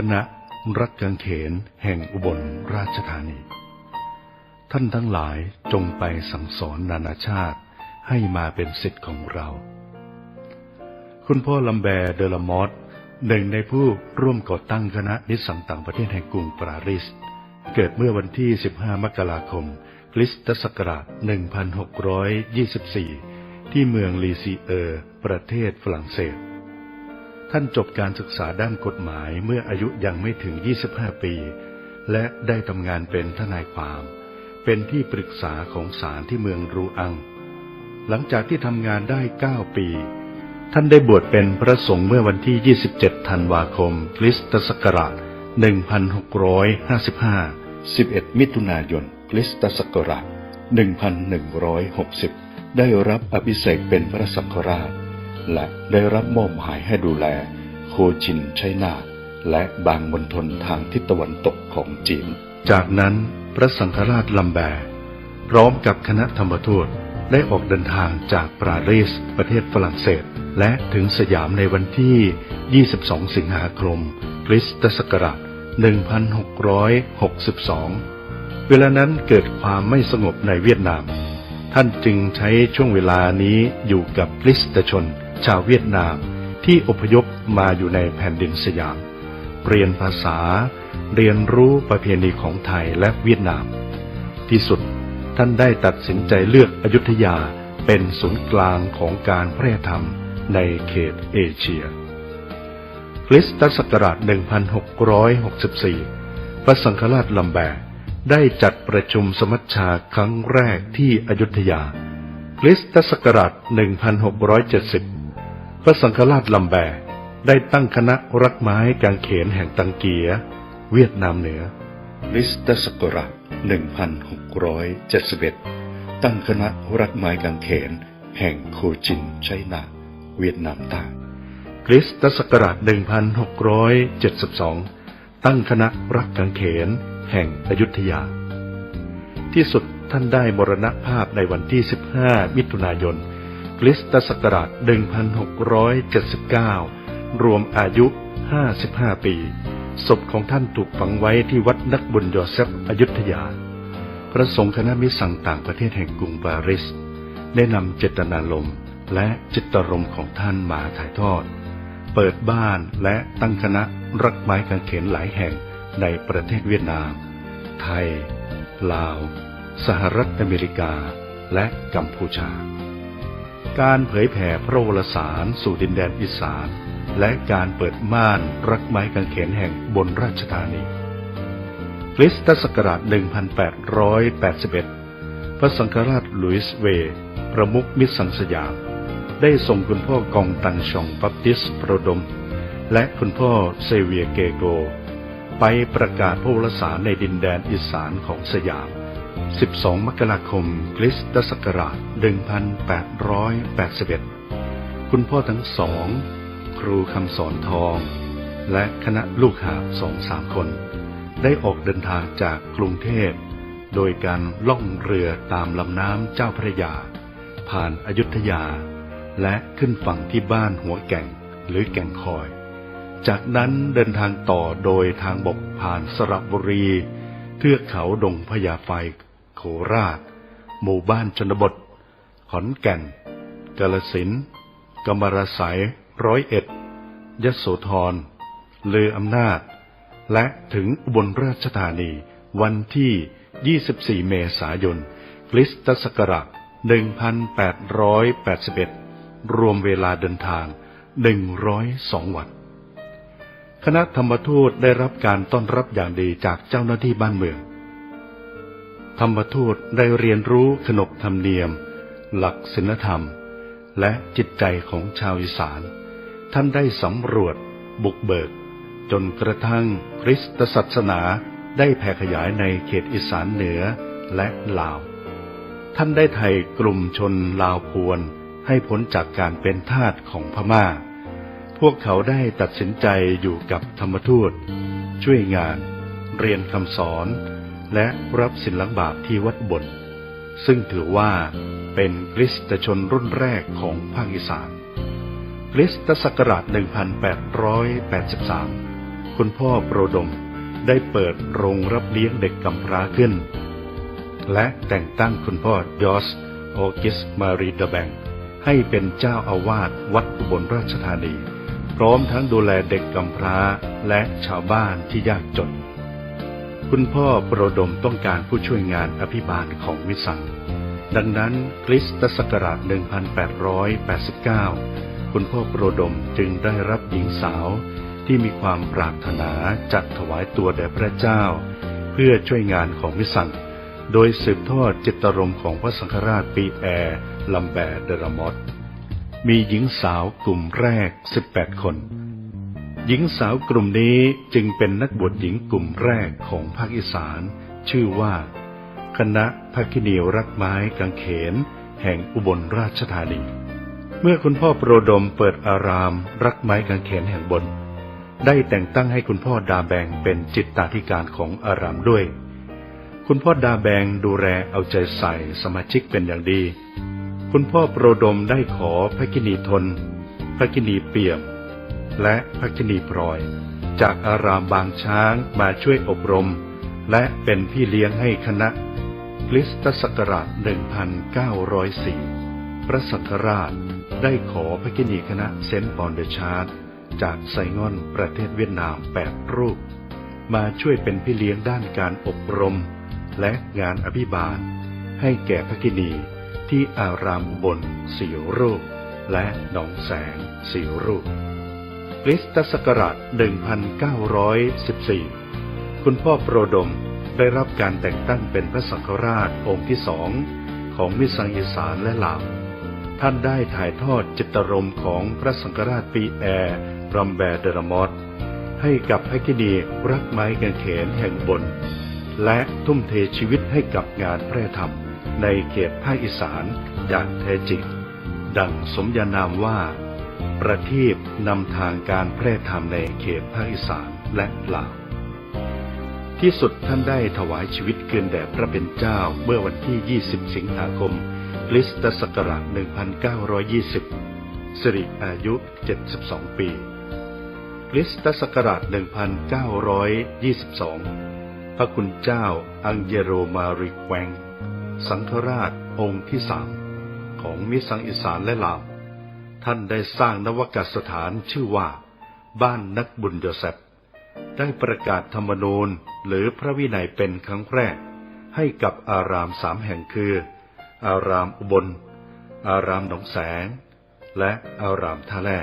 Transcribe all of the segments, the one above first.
คณะรักกังเขนแห่งอุบลราชธานี ท่านทั้งหลายจงไปสั่งสอนนานาชาติให้มาเป็นสิทธิ์ของเรา คุณพ่อลำแบร์เดลมอสหนึ่งในผู้ร่วมก่อตั้งคณะนิสสังต่างประเทศแห่งกรุงปารีส เกิดเมื่อวันที่ 15 มกราคมคริสตศักราช 1624 ที่เมืองลีซีเออร์ ประเทศฝรั่งเศส ท่านจบการศึกษาด้านกฎหมายเมื่ออายุยังไม่ถึง 25 ปี และได้ทำงานเป็นทนายความ เป็นที่ปรึกษาของศาลที่เมืองรูอัง หลังจากที่ทำงานได้ 9 ปี ท่านได้บวชเป็นพระสงฆ์เมื่อวันที่ 27 ธันวาคมคริสตศักราช 1655 11 มิถุนายนคริสตศักราช 1160 ได้รับอภิเษกเป็นพระสังฆราช และได้รับมอบหมายให้ดูแล โคชินชัยนาทและบางมณฑลทางทิศตะวันตกของจีน จากนั้นพระสังฆราชลัมแบร์พร้อมกับคณะธรรมทูตได้ออกเดินทางจากปารีสประเทศฝรั่งเศส และถึงสยามในวันที่ 22 สิงหาคมคริสตศักราช 1662 เวลานั้นเกิดความไม่สงบในเวียดนาม ท่านจึงใช้ช่วงเวลานี้อยู่กับคริสตชน ชาวเวียดนามที่อพยพมาอยู่ในแผ่นดินสยาม เรียนภาษา เรียนรู้ประเพณีของไทยและเวียดนาม ที่สุดท่านได้ตัดสินใจเลือกอยุธยาเป็นศูนย์กลางของการแพร่ธรรมในเขตเอเชียคริสตศักราช 1664 พระสังฆราชลัมแบร์ได้จัดประชุมสมัชชาครั้งแรกที่อยุธยา คริสตศักราช 1670 พระสังฆราชลัมแบร์ได้ตั้งคณะรักไม้กางเขนแห่งตังเกีย เวียดนามเหนือคริสตศักราช1671 ตั้งคณะรักไม้กางเขน แห่งโคจินไชนาเวียดนามใต้คริสตศักราช 1672 ตั้งคณะรักกางเขน แห่งอยุธยา ที่สุดท่านได้มรณภาพในวันที่ 15 มิถุนายน คริสตศักราช 1679 รวมอายุ 55 ปี ศพของท่านถูกฝังไว้ที่วัดนักบุญยอเซฟอยุธยา พระสงฆ์คณะมิสั่งต่างประเทศแห่งกรุงปารีสได้นำเจตนารมณ์และจิตรมของท่านมาถ่ายทอด เปิดบ้านและตั้งคณะรักไม้กางเขนหลายแห่งในประเทศเวียดนาม ไทย ลาว สหรัฐอเมริกา และกัมพูชา การเผยแผ่พระวรสารสู่ดินแดนอีสาน และการเปิดม่านรักไม้กางเขนแห่งบนราชธานีคริสตศักราช 1881 พระสังฆราชลุยส์เวย์ประมุขมิตรสังสยาม ได้ส่งคุณพ่อกองตันชองบัพติสโปรดม และคุณพ่อเซเวียเกโก ไปประกาศพระวรสารในดินแดนอีสานของสยาม 12 มกราคมคริสตศักราช 1881 คุณพ่อทั้งสอง ครูคำสอนทอง และคณะลูกหาสองสามคน ได้ออกเดินทางจากกรุงเทพ โดยการล่องเรือตามลำน้ำเจ้าพระยา ผ่านอายุทยา และขึ้นฝั่งที่บ้านหัวแก่งหรือแก่งคอย จากนั้นเดินทางต่อโดยทางบกผ่านสระบุรี เทือกเขาดงพญาไฟ โคราช หมู่บ้านชนบท ขอนแก่นกาลสินกำมรสัยร้อยเอ็ดยโสธรเลืออำนาจ และถึงอุบลราชธานีวันที่ 24 เมษายนคริสตศักราช1881 รวมเวลาเดินทาง 102 วัน คณะธรรมทูตได้รับการต้อนรับอย่างดีจากเจ้าหน้าที่บ้านเมือง ธรรมทูตได้เรียนรู้ขนบธรรมเนียม หลักศีลธรรม และจิตใจของชาวอีสาน ท่านได้สำรวจ บุกเบิก จนกระทั่งคริสตศาสนาได้แผ่ขยายในเขตอีสานเหนือและลาว ท่านได้ไถ่กลุ่มชนลาวพวนให้พ้นจากการเป็นทาสของพม่า พวกเขาได้ตัดสินใจอยู่กับธรรมทูต ช่วยงาน เรียนคำสอน และรับสินลังบาปที่วัดบน ซึ่งถือว่าเป็นคริสตชนรุ่นแรกของภาคอีสานคริสตศักราช 1883 คุณพ่อโปรดมได้เปิดโรงรับเลี้ยงเด็กกำพร้าขึ้น และแต่งตั้งคุณพ่อยอสโอกิสมารีเดแบงให้เป็นเจ้าอาวาสวัดอุบลราชธานี พร้อมทั้งดูแลเด็กกำพร้าและชาวบ้านที่ยากจน คุณพ่อโปรดมต้องการผู้ช่วยงานอภิบาลของมิสัง ดังนั้นคริสตศักราช 1889 คุณพ่อโปรดมจึงได้รับหญิงสาวที่มีความปรารถนาจัดถวายตัวแด่พระเจ้า เพื่อช่วยงานของมิสังโดยสืบทอดจิตรมของพระสังฆราชปีแอร์ลัมแบร์เดรมอต มีหญิงสาวกลุ่มแรก 18 คน หญิงสาวกลุ่มนี้จึงเป็นนักบวชหญิงกลุ่มแรกของภาคอีสาน ชื่อว่า คณะภาคินีรักไม้กางเขน แห่งอุบลราชธานี เมื่อคุณพ่อโปรดมเปิดอารามรักไม้กางเขนแห่งบน ได้แต่งตั้งให้คุณพ่อดาแบงเป็นจิตตาธิการของอารามด้วย คุณพ่อดาแบงดูแลเอาใจใส่สมาชิกเป็นอย่างดี คุณพ่อโปรดมได้ขอพระกินีทน พระกินีเปี่ยม และพระกินีพลอย จากอารามบางช้างมาช่วยอบรม และเป็นพี่เลี้ยงให้คณะคริสตศักราช 1904 พระสังฆราชได้ขอพระกินีคณะเซนต์ปอนเดชาร์ดจากไซงอนประเทศเวียดนามแปดรูป มาช่วยเป็นพี่เลี้ยงด้านการอบรม และงานอภิบาล ให้แก่พระกินี ที่อารามบลสี่รูป และหนองแสงสีรูปคริสตศักราช 1914 คุณพ่อโปรดมได้รับการแต่งตั้งเป็นพระสังฆราชองค์ที่สองของมิสังอีสานและลาว ท่านได้ถ่ายทอดจิตรมของพระสังฆราชปีแอร์รัมแบร์เดรมอตให้กับพระกินีรักไม้กางเขนแห่งบน และทุ่มเทชีวิตให้กับงานแพร่ธรรม ในเขตภาคอีสานอย่างแท้จริง ดังสมญานามว่า ประทีปนำทางการแพร่ธรรมในเขตภาคอีสานและลาวที่สุดท่านได้ถวายชีวิตเกินแด่พระเป็นเจ้าเมื่อวันที่ 20 สิงหาคมคริสตศักราช 1920 สิริอายุ 72 ปีคริสตศักราช 1922 พระคุณเจ้าอังเยโรมาริกแวง สังฆราชองค์ที่สามของมิสังอีสานและลาว ท่านได้สร้างนวกสถานชื่อว่า บ้านนักบุญโยเซฟได้ประกาศธรรมนูญหรือพระวินัยเป็นครั้งแรก ให้กับอารามสามแห่งคือ อารามอุบล อารามหนองแสง และอารามท่าแร่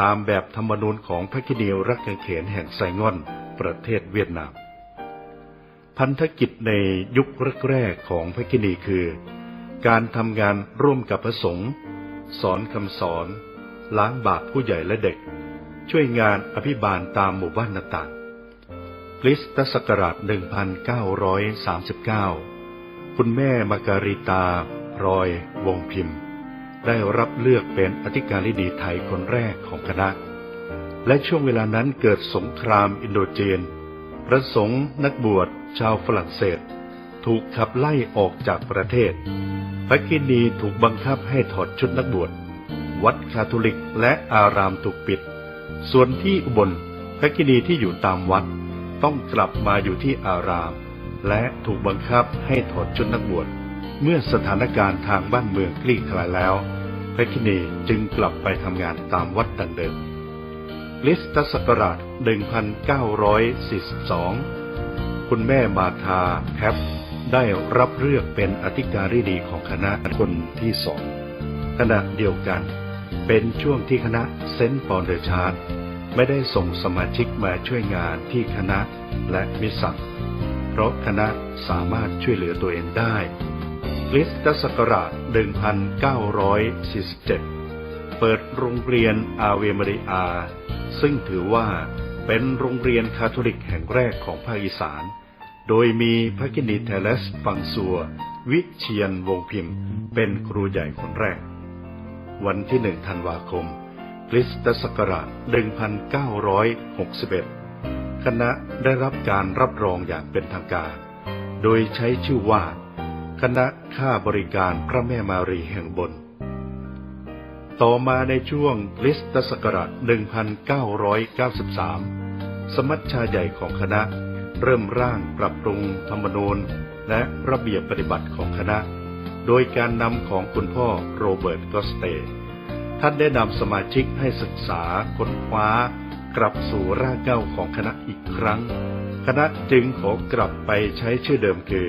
ตามแบบธรรมนูญของพระกินีรักกังเขนแห่งไซงอน ประเทศเวียดนาม พันธกิจในยุคแรกๆของพระกินีคือ การทำงานร่วมกับพระสงฆ์สอนคำสอน ล้างบาปผู้ใหญ่และเด็ก ช่วยงานอภิบาลตามหมู่บ้านต่างๆคริสตศักราช 1939 คุณแม่มาการิตาพลอย วงพิมพ์ ได้รับเลือกเป็นอธิการดีไทยคนแรกของคณะ และช่วงเวลานั้นเกิดสงครามอินโดจีนพระสงฆ์นักบวช ชาวฝรั่งเศส ถูกขับไล่ออกจากประเทศพระกินีถูกบังคับให้ถอดชุดนักบวช วัดคาทอลิกและอารามถูกปิด ส่วนที่อุบลพระกินีที่อยู่ตามวัดต้องกลับมาอยู่ที่อาราม และถูกบังคับให้ถอดชุดนักบวช เมื่อสถานการณ์ทางบ้านเมืองคลี่คลายแล้วพระคินีจึงกลับไปทำงานตามวัดดังเดิมลิสตศักราช1942 คุณแม่มาธาแคปได้รับเลือกเป็นอธิการบดีของคณะคนที่สองขณะเดียวกัน เป็นช่วงที่คณะเซนต์ปอนเดชาร์ดไม่ได้ส่งสมาชิกมาช่วยงานที่คณะและมิสังเพราะคณะสามารถช่วยเหลือตัวเองได้คริสตศักราช 1947 เปิดโรงเรียนอาเวมาริอา ซึ่งถือว่า เป็นโรงเรียนคาทอลิกแห่งแรกของภาคอีสาน โดยมีพระกินีเทเลสฟังซัว วิเชียนวงพิมพ์ เป็นครูใหญ่คนแรก วันที่หนึ่งธันวาคมคริสตศักราช 1961 คณะได้รับการรับรองอย่างเป็นทางการ โดยใช้ชื่อว่า คณะค่าบริการพระแม่มารีแห่งบน ต่อมาในช่วงคริสตศักราช 1993 สมัชชาใหญ่ของคณะ เริ่มร่างปรับปรุงธรรมนูญและระเบียบปฏิบัติของคณะ โดยการนำของคุณพ่อโรเบิร์ตกอสเต ท่านได้นำสมาชิกให้ศึกษาค้นคว้ากลับสู่รากเหง้าของคณะอีกครั้ง คณะจึงขอกลับไปใช้ชื่อเดิมคือ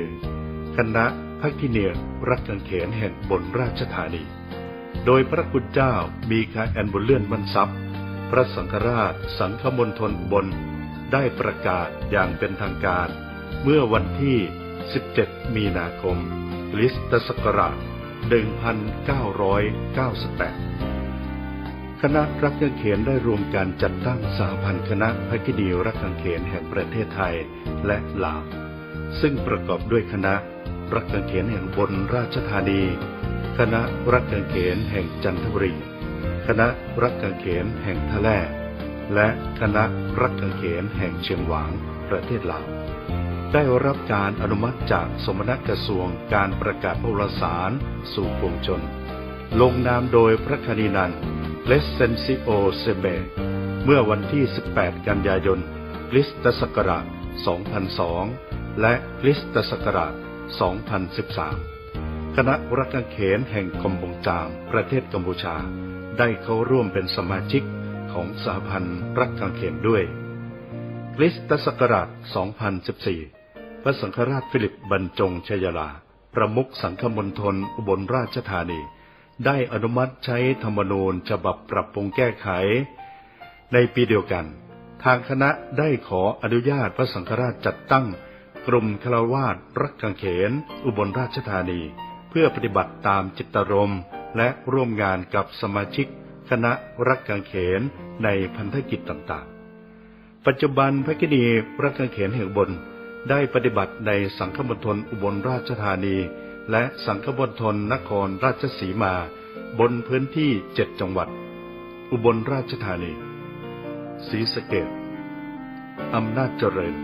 คณะพักกิเนียรรักกังเขนแห่งบนราชธานี โดยพระคุณเจ้ามีคาแอนบุญเลื่อนมันทรัพย์ พระสังฆราชสังฆมณฑลบนได้ประกาศอย่างเป็นทางการ เมื่อวันที่ 17 มีนาคมคริสตศักราช 1998 คณะรักกังเขนได้รวมการจัดตั้งสหพันธ์คณะพระกินีรักกังเขนแห่งประเทศไทยและลาว ซึ่งประกอบด้วยคณะรักกังเขนแห่งบนราชธานี คณะรักกังเขนแห่งจันทบุรี คณะรักกังเขนแห่งทะแลและคณะรักกังเขนแห่งเชียงหวางประเทศลาวได้รับการอนุมัติจากสมณกระทรวงการประกาศพระวรสารสู่ปวงชน ลงนามโดยพระคณินันเลสเซนซิโอเซเบเมื่อวันที่ 18 กันยายนคริสตศักราช 2002 และคริสตศักราช 2013 คณะรักกังเขนแห่งกมบงจาม ประเทศกัมพูชา ได้เข้าร่วมเป็นสมาชิกของสหพันธ์รักกังเขนด้วยคริสตศักราช 2014 พระสังฆราชฟิลิปบรรจงชยลา ประมุขสังฆมณฑลอุบลราชธานี ได้อนุมัติใช้ธรรมนูญฉบับปรับปรุงแก้ไข ในปีเดียวกัน ทางคณะได้ขออนุญาตพระสังฆราชจัดตั้ง กลุ่มคารวาสรักกังเขน อุบลราชธานี พื่อปฏิบัติตามจิตรมณ์และร่วมงานกับสมาชิก คณะรักกังเขนในพันธกิจต่างๆ ปัจจุบันพระกินีรักกังเขนแห่งบนได้ปฏิบัติในสังฆมณฑลอุบลราชธานี และสังฆมณฑลนครราชสีมา บนพื้นที่เจ็ดจังหวัด อุบลราชธานีศรีสะเกดอำนาจเจริญ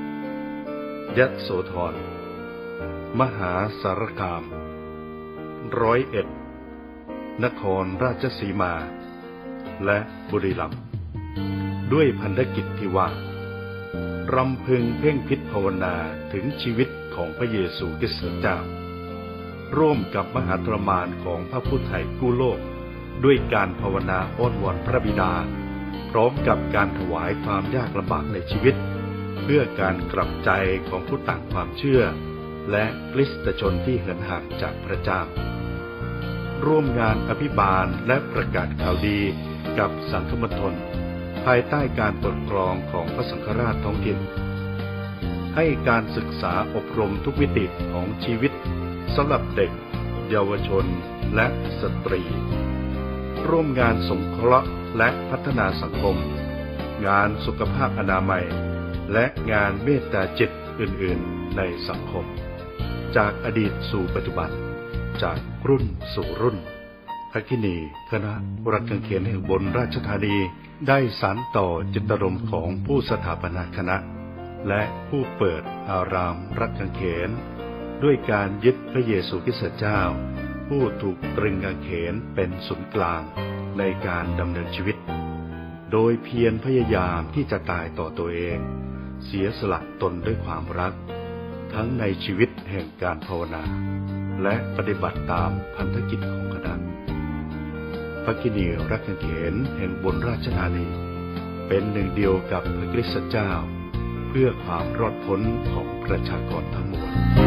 ยะโสธร มหาสารคาม ร้อยเอ็ด นครราชสีมา และบุรีรัมย์ด้วยพันธกิจที่ว่ารำพึงเพ่งพิษภาวนาถึงชีวิตของพระเยซูคริสต์เจ้า ร่วมกับมหาตรมานของพระผู้ไถ่กู้โลก ด้วยการภาวนาอ้อนวอนพระบิดา พร้อมกับการถวายความยากลำบากในชีวิต เพื่อการกลับใจของผู้ต่างความเชื่อ และคริสตชนที่เหินห่างจากพระเจ้า ร่วมงานอภิบาลและประกาศข่าวดีกับสังฆมณฑลภายใต้การปกครองของพระสังฆราชท้องถิ่น ให้การศึกษาอบรมทุกมิติของชีวิตสำหรับเด็ก เยาวชนและสตรี ร่วมงานสงเคราะห์และพัฒนาสังคม งานสุขภาพอนามัย และงานเมตตาจิตอื่นๆในสังคม จากอดีตสู่ปัจจุบัน จากรุ่นสู่รุ่นพระคินีคณะรักกังเขนแห่งบนราชธานีได้สานต่อจิตรมของผู้สถาปนาคณะ และผู้เปิดอารามรักกังเขน ด้วยการยึดพระเยซูคริสต์เจ้า ผู้ถูกตรึงกางเขนเป็นศูนย์กลางในการดำเนินชีวิต โดยเพียรพยายามที่จะตายต่อตัวเอง เสียสละตนด้วยความรัก ทั้งในชีวิตแห่งการภาวนา และปฏิบัติตามพันธกิจของคณะพระกินีรักกังเขนแห่งบนราชธานี เป็นหนึ่งเดียวกับพระคริสตเจ้า เพื่อความรอดพ้นของประชากรทั้งมวล